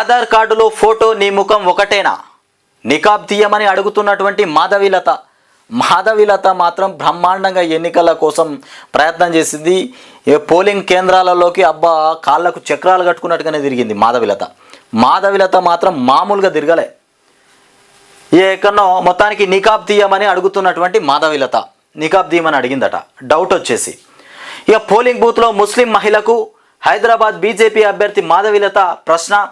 ఆధార్ కార్డులో ఫోటో నీ ముఖం ఒకటేనా? నికాబ్ తీయమని అడుగుతున్నటువంటి మాధవిలత. మాధవిలత మాత్రం బ్రహ్మాండంగా ఎన్నికల కోసం ప్రయత్నం చేసింది. పోలింగ్ కేంద్రాలలోకి అబ్బా కాళ్ళకు చక్రాలు కట్టుకున్నట్టుగానే తిరిగింది మాధవిలత. మాధవిలత మాత్రం మామూలుగా తిరగలే. ఏ ఎక్కడనో మొత్తానికి నికాబ్ తీయమని అడుగుతున్నటువంటి మాధవిలత. నికాబ్ తీయమని అడిగిందట. డౌట్ వచ్చేసి. ఇక పోలింగ్ బూత్లో ముస్లిం మహిళకు హైదరాబాద్ బీజేపీ అభ్యర్థి మాధవిలత ప్రశ్న.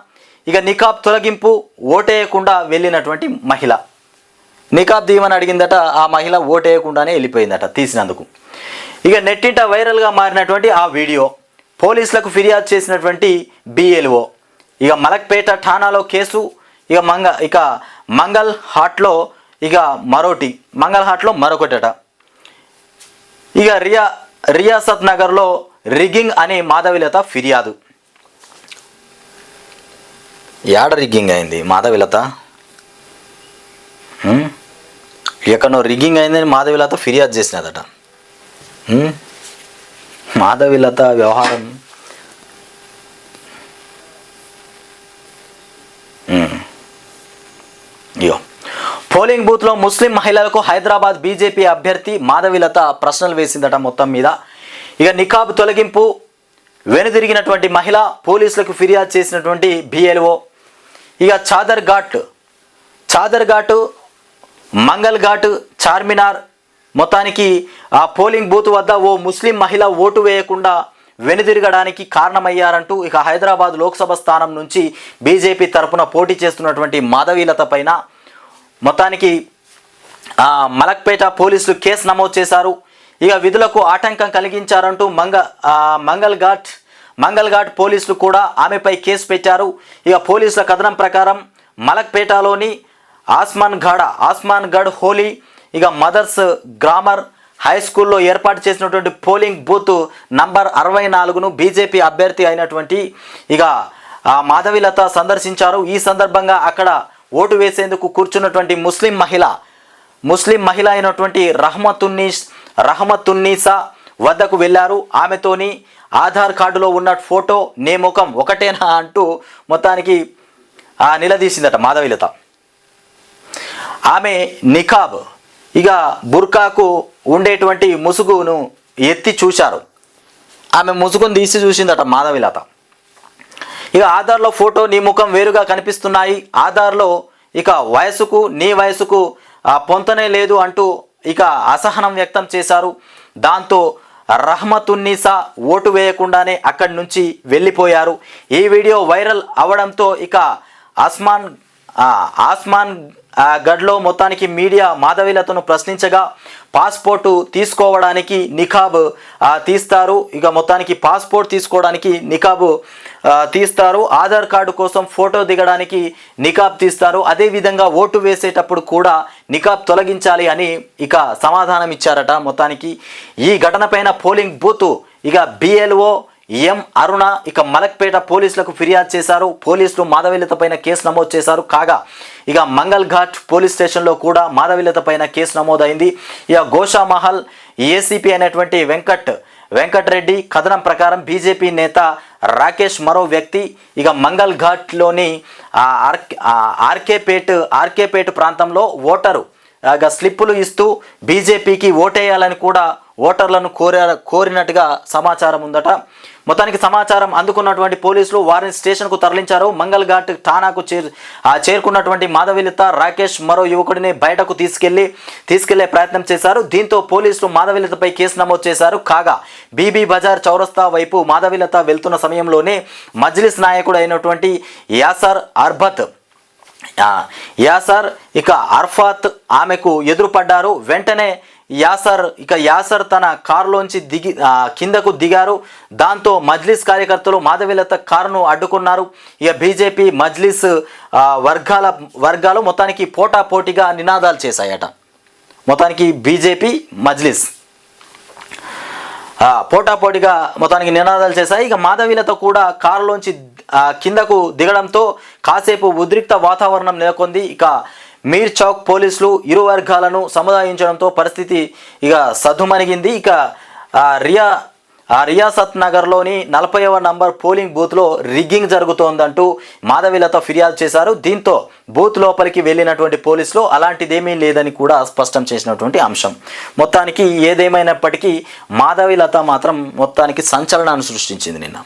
ఇక నికాబ్ తొలగింపు ఓటేయకుండా వెళ్ళినటువంటి మహిళ. నికాబ్ తీయమని అడిగిందట ఆ మహిళ ఓటేయకుండానే వెళ్ళిపోయిందట తీసినందుకు. ఇక నెట్టింట వైరల్గా మారినటువంటి ఆ వీడియో పోలీసులకు ఫిర్యాదు చేసినటువంటి బిఎల్ఓ ఇక మలక్పేట ఠానాలో కేసు ఇక మంగ ఇక మంగల్ హాట్లో ఇక మరోటి మంగల్ హాట్లో మరొకటట. ఇక రియా రియాసత్ నగర్లో రిగింగ్ అనే మాధవిలత ఫిర్యాదు. యాడ రిగ్గింగ్ అయింది? మాధవిలత? ఎక్కడో రిగ్గింగ్ అయిందని మాధవిలత ఫిర్యాదు చేసినదట. మాధవిలత వ్యవహారం హ్మ్. పోలింగ్ బూత్లో ముస్లిం మహిళలకు హైదరాబాద్ బీజేపీ అభ్యర్థి మాధవిలత ప్రశ్నలు వేసిందట మొత్తం మీద. ఇక నికాబ్ తొలగింపు వెనుదిరిగినటువంటి మహిళ పోలీసులకు ఫిర్యాదు చేసినటువంటి బిఎల్ఓ ఇక చాదర్ ఘాట్ చాదర్ ఘాటు మంగల్ ఘాట్ చార్మినార్. మొత్తానికి ఆ పోలింగ్ బూత్ వద్ద ఓ ముస్లిం మహిళ ఓటు వేయకుండా వెనుదిరగడానికి కారణమయ్యారంటూ ఇక హైదరాబాద్ లోక్సభ స్థానం నుంచి బీజేపీ తరపున పోటీ చేస్తున్నటువంటి మాధవీలత పైన మొత్తానికి మలక్పేట పోలీసులు కేసు నమోదు చేశారు. ఇక విధులకు ఆటంకం కలిగించారంటూ మంగ మంగల్ ఘాట్ మంగళఘాట్ పోలీసులు కూడా ఆమెపై కేసు పెట్టారు. ఇక పోలీసుల కథనం ప్రకారం మలక్పేటలోని ఆస్మాన్ ఘాడ ఆస్మాన్ గఢ్ హోలీ ఇక మదర్స్ గ్రామర్ హై స్కూల్లో ఏర్పాటు చేసినటువంటి పోలింగ్ బూత్ నంబర్ అరవై నాలుగును బీజేపీ అభ్యర్థి అయినటువంటి ఇక మాధవిలత సందర్శించారు. ఈ సందర్భంగా అక్కడ ఓటు వేసేందుకు కూర్చున్నటువంటి ముస్లిం మహిళ ముస్లిం మహిళ అయినటువంటి రహమతున్నీస్ రహమతున్నీసా వద్దకు వెళ్ళారు. ఆమెతోని ఆధార్ కార్డులో ఉన్న ఫోటో నే ముఖం ఒకటేనా అంటూ మొత్తానికి నిలదీసిందట మాధవిలత. ఆమె నికాబ్ ఇక బుర్కాకు ఉండేటువంటి ముసుగును ఎత్తి చూశారు. ఆమె ముసుగును తీసి చూసిందట మాధవిలత. ఇక ఆధార్లో ఫోటో నీ ముఖం వేరుగా కనిపిస్తున్నాయి. ఆధార్లో ఇక వయసుకు నీ వయసుకు పొంతనే లేదు అంటూ ఇక అసహనం వ్యక్తం చేశారు. దాంతో రహమతున్నీసా ఓటు వేయకుండానే అక్కడి నుంచి వెళ్ళిపోయారు. ఈ వీడియో వైరల్ అవడంతో ఇక ఆస్మాన్ ఆస్మాన్ గడ్లో గఢ్లో మొత్తానికి మీడియా మాధవీలతను ప్రశ్నించగా పాస్పోర్టు తీసుకోవడానికి నికాబ్ తీస్తారు. ఇక మొత్తానికి పాస్పోర్ట్ తీసుకోవడానికి నికాబ్ తీస్తారు. ఆధార్ కార్డు కోసం ఫోటో దిగడానికి నికాబ్ తీస్తారు. అదేవిధంగా ఓటు వేసేటప్పుడు కూడా నికాబ్ తొలగించాలి అని ఇక సమాధానం ఇచ్చారట. మొత్తానికి ఈ ఘటనపైన పోలింగ్ బూత్ ఇక బిఎల్ఓ ఎం అరుణ ఇక మలక్పేట పోలీసులకు ఫిర్యాదు చేశారు. పోలీసులు మాధవిలత పైన కేసు నమోదు చేశారు. కాగా ఇక మంగల్ ఘాట్ పోలీస్ స్టేషన్లో కూడా మాధవిలత పైన కేసు నమోదైంది. ఇక గోషామహల్ ఏసీపీ అయినటువంటి వెంకట్ వెంకటరెడ్డి కథనం ప్రకారం బీజేపీ నేత రాకేష్ మరో వ్యక్తి. ఇక మంగల్ఘాట్లోని ఆర్ ఆర్కేపేట్ ఆర్కేపేట్ ప్రాంతంలో ఓటరు. స్లిప్పులు ఇస్తూ బీజేపీకి ఓటేయాలని కూడా ఓటర్లను కోరా కోరినట్టుగా సమాచారం ఉందట. మొత్తానికి సమాచారం అందుకున్నటువంటి పోలీసులు వారిని స్టేషన్కు తరలించారు. మంగళఘాట్ ఠానాకు చేరు చేరుకున్నటువంటి మాధవిలత రాకేష్ మరో యువకుడిని బయటకు తీసుకెళ్ళి తీసుకెళ్ళే ప్రయత్నం చేశారు. దీంతో పోలీసులు మాధవిలతపై కేసు నమోదు చేశారు. కాగా బీబీ బజార్ చౌరస్తా వైపు మాధవిలత వెళ్తున్న సమయంలోనే మజ్లిస్ నాయకుడు అయినటువంటి యాసర్ అర్బత్ యాసర్ ఇక అర్ఫాత్ ఆమెకు ఎదురుపడ్డారు. వెంటనే యాసర్ ఇక యాసర్ తన కారులోంచి దిగి కిందకు దిగారు. దాంతో మజ్లిస్ కార్యకర్తలు మాధవిలత కారును అడ్డుకున్నారు. ఇక బీజేపీ మజ్లిస్ వర్గాల వర్గాలు మొత్తానికి పోటాపోటీగా నినాదాలు చేశాయట. మొత్తానికి బీజేపీ మజ్లిస్ పోటాపోటీగా మొత్తానికి నినాదాలు చేశాయి. ఇక మాధవీలతో కూడా కారులోంచి కిందకు దిగడంతో కాసేపు ఉద్రిక్త వాతావరణం నెలకొంది. ఇక మీర్ చౌక్ పోలీసులు ఇరు వర్గాలను సముదాయించడంతో పరిస్థితి ఇక సద్దుమణిగింది ఇక రియా ఆ రియాసత్ నగర్లోని నలభైవ నంబర్ పోలింగ్ బూత్లో రిగ్గింగ్ జరుగుతోందంటూ మాధవిలత ఫిర్యాదు చేశారు. దీంతో బూత్ లోపలికి వెళ్ళినటువంటి పోలీసులు అలాంటిదేమీ లేదని కూడా స్పష్టం చేసినటువంటి అంశం. మొత్తానికి ఏదేమైనప్పటికీ మాధవిలత మాత్రం మొత్తానికి సంచలనాన్ని సృష్టించింది నిన్న.